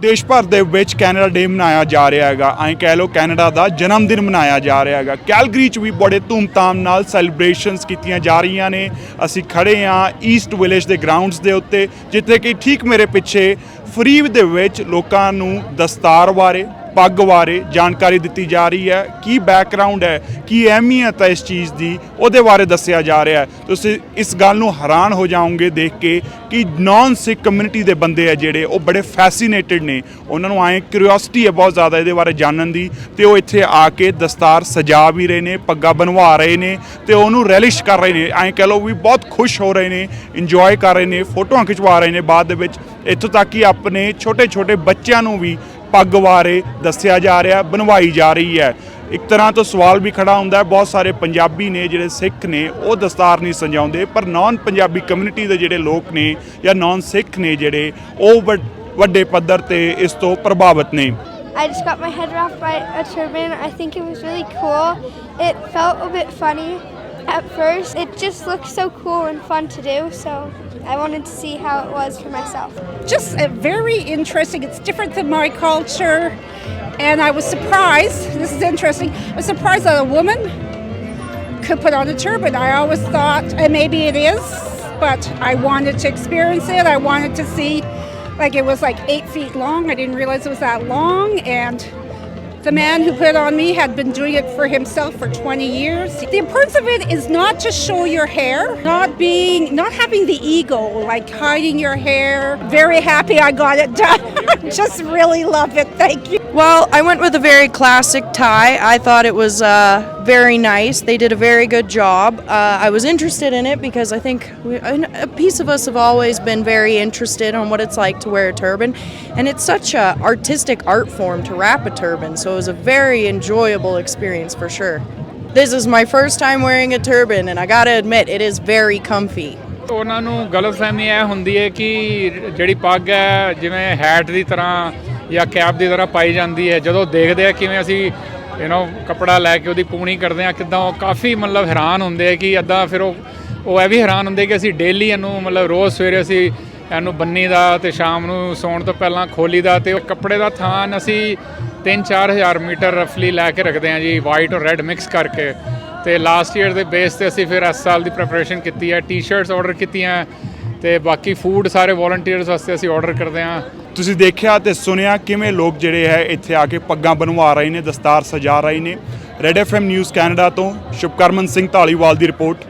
ਦੇਸ਼ ਭਰ ਦੇ ਵਿੱਚ ਕੈਨੇਡਾ ਡੇ ਮਨਾਇਆ ਜਾ ਰਿਹਾ ਹੈਗਾ। ਐਂ ਕਹਿ ਲਓ ਕੈਨੇਡਾ ਦਾ ਜਨਮ ਦਿਨ ਮਨਾਇਆ ਜਾ ਰਿਹਾ ਹੈਗਾ। ਕੈਲਗਰੀ 'ਚ ਵੀ ਬੜੇ ਧੂਮਧਾਮ ਨਾਲ ਸੈਲੀਬ੍ਰੇਸ਼ਨਸ ਕੀਤੀਆਂ ਜਾ ਰਹੀਆਂ ਨੇ। ਅਸੀਂ ਖੜੇ ਹਾਂ ਈਸਟ ਵਿਲੇਜ ਦੇ ਗਰਾਊਂਡਸ ਦੇ ਉੱਤੇ, ਜਿੱਥੇ ਕਿ ਠੀਕ ਮੇਰੇ ਪਿੱਛੇ ਫਰੀ ਦੇ ਵਿੱਚ ਲੋਕਾਂ ਨੂੰ ਦਸਤਾਰ ਬਾਰੇ ਪੱਗ ਬਾਰੇ ਜਾਣਕਾਰੀ ਦਿੱਤੀ ਜਾ ਰਹੀ ਹੈ, ਕੀ ਬੈਕਗ੍ਰਾਉਂਡ ਹੈ, ਕੀ ਅਹਿਮੀਅਤ ਹੈ ਇਸ ਚੀਜ਼ ਦੀ, ਉਹਦੇ ਬਾਰੇ ਦੱਸਿਆ ਜਾ ਰਿਹਾ ਹੈ। ਤੁਸੀਂ ਇਸ ਗੱਲ ਨੂੰ ਹੈਰਾਨ ਹੋ ਜਾਓਗੇ ਦੇਖ ਕੇ ਕਿ ਨਾਨ ਸਿੱਖ ਕਮਿਊਨਿਟੀ ਦੇ ਬੰਦੇ ਆ ਜਿਹੜੇ, ਉਹ ਬੜੇ ਫੈਸੀਨੇਟਿਡ ਨੇ। ਉਹਨਾਂ ਨੂੰ ਆਏ ਕਿਉਰਿਓਸਿਟੀ ਹੈ ਬਹੁਤ ਜ਼ਿਆਦਾ ਇਹਦੇ ਬਾਰੇ ਜਾਣਨ ਦੀ ਤੇ ਉਹ ਇੱਥੇ ਆ ਕੇ ਦਸਤਾਰ ਸਜਾ ਵੀ ਰਹੇ ਨੇ, ਪੱਗਾਂ ਬਣਵਾ ਰਹੇ ਨੇ ਤੇ ਉਹਨੂੰ ਰੈਲਿਸ਼ ਕਰ ਰਹੇ ਨੇ। ਐਂ ਕਹਿ ਲਓ ਵੀ ਬਹੁਤ ਖੁਸ਼ ਹੋ ਰਹੇ ਨੇ ਇੰਜੋਏ ਕਰ ਰਹੇ ਨੇ, ਫੋਟੋਆਂ ਖਿਚਵਾ ਰਹੇ ਨੇ ਬਾਅਦ ਦੇ ਵਿੱਚ। ਇੱਥੋਂ ਤੱਕ ਕਿ ਆਪਣੇ ਛੋਟੇ ਛੋਟੇ ਬੱਚਿਆਂ ਨੂੰ ਵੀ ਪੱਗ ਬਾਰੇ ਦੱਸਿਆ ਜਾ ਰਿਹਾ, ਬਣਵਾਈ ਜਾ ਰਹੀ ਹੈ ਇੱਕ ਤਰ੍ਹਾਂ ਤੋਂ ਸਵਾਲ ਵੀ ਖੜਾ ਹੁੰਦਾ ਹੈ, ਬਹੁਤ ਸਾਰੇ ਪੰਜਾਬੀ ਨੇ ਜਿਹੜੇ ਸਿੱਖ ਨੇ, ਉਹ ਦਸਤਾਰ ਨਹੀਂ ਸਜਾਉਂਦੇ, ਪਰ ਨਾਨ ਪੰਜਾਬੀ ਕਮਿਊਨਿਟੀ ਦੇ ਜਿਹੜੇ ਲੋਕ ਨੇ ਜਾਂ ਨਾਨ ਸਿੱਖ ਨੇ ਜਿਹੜੇ, ਉਹ ਵੱਡ- ਵੱਡੇ ਪੱਧਰ ਤੇ ਇਸ ਤੋਂ ਪ੍ਰਭਾਵਿਤ ਨੇ I just got my head wrapped by a turban. I think it was really cool. It felt a bit funny at first. It just looked so cool and fun to do, so I wanted to see how it was for myself. just very interesting. It's different than my culture. And I was surprised, this is interesting, I was surprised that a woman could put on a turban. I always thought, and maybe it is, but I wanted to experience it. I wanted to see, like, it was like eight feet long. I didn't realize it was that long. And the man who put it on me had been doing it for himself for 20 years. The importance of it is not to show your hair, not being, not having the ego, like hiding your hair. Very happy I got it done. Just really love it. Thank you. Well, I went with a very classic tie. I thought it was uh, very nice. They did a very good job. Uh, I was interested in it because I think we, a piece of us have always been very interested on what it's like to wear a turban, and it's such a artistic art form to wrap a turban. So it was a very enjoyable experience for sure. This is my first time wearing a turban, and I gotta admit, it is very comfy. ਉਹਨਾਂ ਨੂੰ ਗਲਤਫਹਿਮੀ ਇਹ ਹੁੰਦੀ ਹੈ ਕਿ ਜਿਹੜੀ ਪੱਗ ਹੈ ਜਿਵੇਂ ਹੈਟ ਦੀ ਤਰ੍ਹਾਂ ਜਾਂ ਕੈਪ ਦੀ ਤਰ੍ਹਾਂ ਪਾਈ ਜਾਂਦੀ ਹੈ ਜਦੋਂ ਦੇਖਦੇ ਆ ਕਿਵੇਂ ਅਸੀਂ ਯੂ نو ਕੱਪੜਾ ਲੈ ਕੇ ਉਹਦੀ ਪੂਣੀ ਕਰਦੇ ਆ ਕਿਦਾਂ ਉਹ ਕਾਫੀ ਮਤਲਬ ਹੈਰਾਨ ਹੁੰਦੇ ਆ ਕਿ ਅੱਦਾਂ ਫਿਰ ਉਹ ਉਹ ਇਹ ਵੀ ਹੈਰਾਨ ਹੁੰਦੇ ਕਿ ਅਸੀਂ ਡੇਲੀ ਇਹਨੂੰ ਮਤਲਬ ਰੋਜ਼ ਸਵੇਰੇ ਅਸੀਂ ਇਹਨੂੰ ਬੰਨੀ ਦਾ ਤੇ ਸ਼ਾਮ ਨੂੰ ਸੌਣ ਤੋਂ ਪਹਿਲਾਂ ਖੋਲੀ ਦਾ ਤੇ ਉਹ ਕੱਪੜੇ ਦਾ ਥਾਨ ਅਸੀਂ 3-4000 ਮੀਟਰ ਰਫਲੀ ਲੈ ਕੇ ਰੱਖਦੇ ਆ ਜੀ ਵਾਈਟ ਔਰ ਰੈੱਡ ਮਿਕਸ ਕਰਕੇ। ਤੇ ਲਾਸਟ ਈਅਰ ਦੇ ਬੇਸ ਤੇ ਅਸੀਂ ਫਿਰ ਇਸ ਸਾਲ ਦੀ ਪ੍ਰੈਪਰੇਸ਼ਨ ਕੀਤੀ ਹੈ ਟੀ-ਸ਼ਰਟਸ ਆਰਡਰ ਕੀਤੀਆਂ ਤੇ ਬਾਕੀ ਫੂਡ ਸਾਰੇ ਵੋਲੰਟੀਅਰਸ ਵਾਸਤੇ ਅਸੀਂ ਆਰਡਰ ਕਰਦੇ ਹਾਂ। ਤੁਸੀਂ ਦੇਖਿਆ ਤੇ ਸੁਣਿਆ ਕਿਵੇਂ ਲੋਕ ਜਿਹੜੇ ਹੈ ਇੱਥੇ ਆ ਕੇ ਪੱਗਾਂ ਬਣਵਾ ਰਹੇ ਨੇ, ਦਸਤਾਰ ਸਜਾ ਰਹੇ ਨੇ। ਰੈਡ ਐਫਐਮ ਨਿਊਜ਼ ਕੈਨੇਡਾ ਤੋਂ ਸ਼ੁਭਕਰਮਨ ਸਿੰਘ ਢਾਲੀਵਾਲ ਦੀ ਰਿਪੋਰਟ